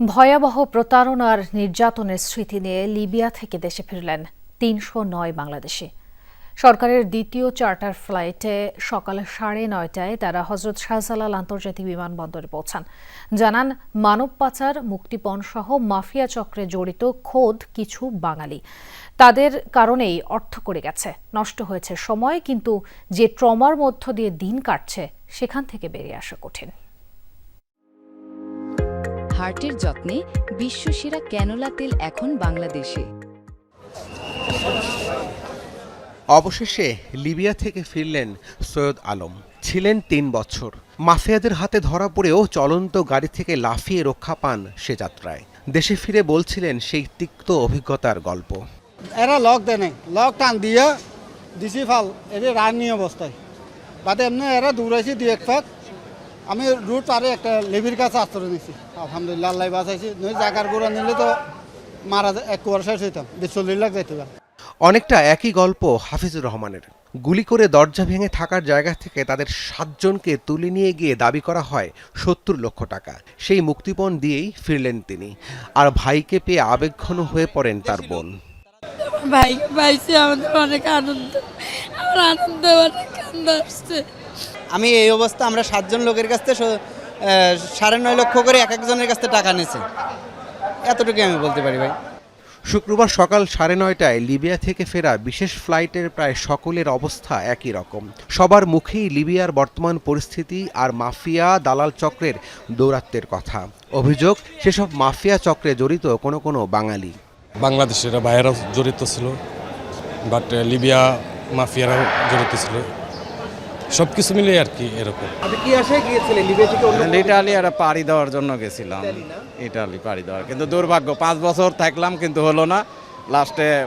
ভয়াবহ প্রতারণার নির্যাতনের স্মৃতি নিয়ে লিবিয়া থেকে দেশে ফিরলেন তিনশো নয় বাংলাদেশি। সরকারের দ্বিতীয় চার্টার ফ্লাইটে সকাল সাড়ে নয়টায় তারা হজরত শাহজালাল আন্তর্জাতিক বিমানবন্দরে পৌঁছান। জানান, মানব পাচার, মুক্তিপণ সহ মাফিয়া চক্রে জড়িত খোদ কিছু বাঙালি। তাদের কারণেই অর্থ করে গেছে। নষ্ট হয়েছে সময়, কিন্তু যে ট্রমার মধ্য দিয়ে দিন কাটছে, সেখান থেকে বেরিয়ে আসা কঠিন। হার্টের যত্নে বিশ্বসেরা ক্যানোলা তেল এখন বাংলাদেশে। অবশেষে লিবিয়া থেকে ফিরলেন সৈয়দ আলম। ছিলেন তিন বছর। মাফিয়াদের হাতে ধরা পড়েও চলন্ত গাড়ি থেকে লাফিয়ে রক্ষা পান সে যাত্রায়। দেশে ফিরে বলছিলেন সেই তিক্ত অভিজ্ঞতার গল্প। এরা লক দেয় নাই। লক টান দিয়ে দিছি ফাল এটা রানি অবস্থায়। বাদে এমনি এরা দৌড়াইছি দু এক ফাঁক। আমি রুট আরে একটা লেবির কাছে আশ্রয় নিছি। আলহামদুলিল্লাহ আল্লাহ বাঁচাইছি। নই জাগার গোড়া নিলে তো মারা এক কুয়ার শেষ হইতাম। লাখ যাইতে অনেকটা একই গল্প হাফিজুর রহমানের। গুলি করে দরজা ভেঙে থাকার জায়গা থেকে তাদের সাতজনকে তুলে নিয়ে গিয়ে দাবি করা হয় সত্তর লক্ষ টাকা। সেই মুক্তিপণ দিয়েই ফিরলেন তিনি। আর ভাইকে পেয়ে আবেগঘন হয়ে পড়েন তার বোন। ভাই পাইছি আমাদের অনেক আনন্দ। আমার আনন্দ অনেক কান্দ আসছে। আমি এই অবস্থা আমরা সাতজন লোকের কাছ থেকে সাড়ে নয় লক্ষ করে এক একজনের কাছ থেকে টাকা নিয়েছে। এতটুকু আমি বলতে পারি ভাই। শুক্রবার সকাল সাড়ে নয়টায় লিবিয়া থেকে ফেরা বিশেষ ফ্লাইটের প্রায় সকলের অবস্থা একই রকম। সবার মুখেই লিবিয়ার বর্তমান পরিস্থিতি আর মাফিয়া দালাল চক্রের দৌরাত্মের কথা। অভিযোগ সেসব মাফিয়া চক্রে জড়িত কোনো কোনো বাঙালি। বাংলাদেশের বাইরেও জড়িত ছিল বাট লিবিয়া মাফিয়ারাও জড়িত ছিল। সব কিছু মিলে আর কি এরকম। আপনি কি আশায় গিয়েছিলেন লিবিয়া ইটালি একটা পাড়ি দেওয়ার জন্য গেছিলাম। ইটালি পাড়ি দেওয়ার। কিন্তু দুর্ভাগ্য পাঁচ বছর থাকলাম কিন্তু হলো না। লাস্টে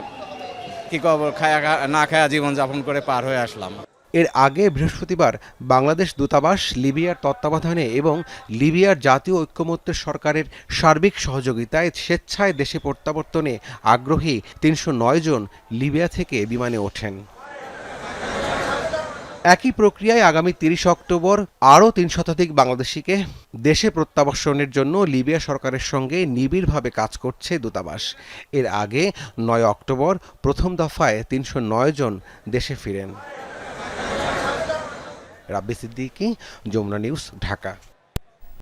কি কব খায়া খা- না খায়া জীবন যাপন করে পার হয়ে আসলাম। এর আগে বৃহস্পতিবার বাংলাদেশ দূতাবাস লিবিয়ার তত্ত্বাবধানে এবং লিবিয়ার জাতীয় ঐক্যমত্যের সরকারের সার্বিক সহযোগিতায় স্বেচ্ছায় দেশে প্রত্যাবর্তনে আগ্রহী তিনশো নয় জন লিবিয়া থেকে বিমানে ওঠেন। একই প্রক্রিয়ায় আগামী তিরিশ অক্টোবর আরও তিন শতাধিক বাংলাদেশিকে দেশে প্রত্যাবর্ষণের জন্য লিবিয়া সরকারের সঙ্গে নিবিড়ভাবে কাজ করছে দূতাবাস। এর আগে নয় অক্টোবর প্রথম দফায় তিনশো নয় জন দেশে ফিরেন। রাব্বি সিদ্দিকি, যমুনা নিউজ, ঢাকা।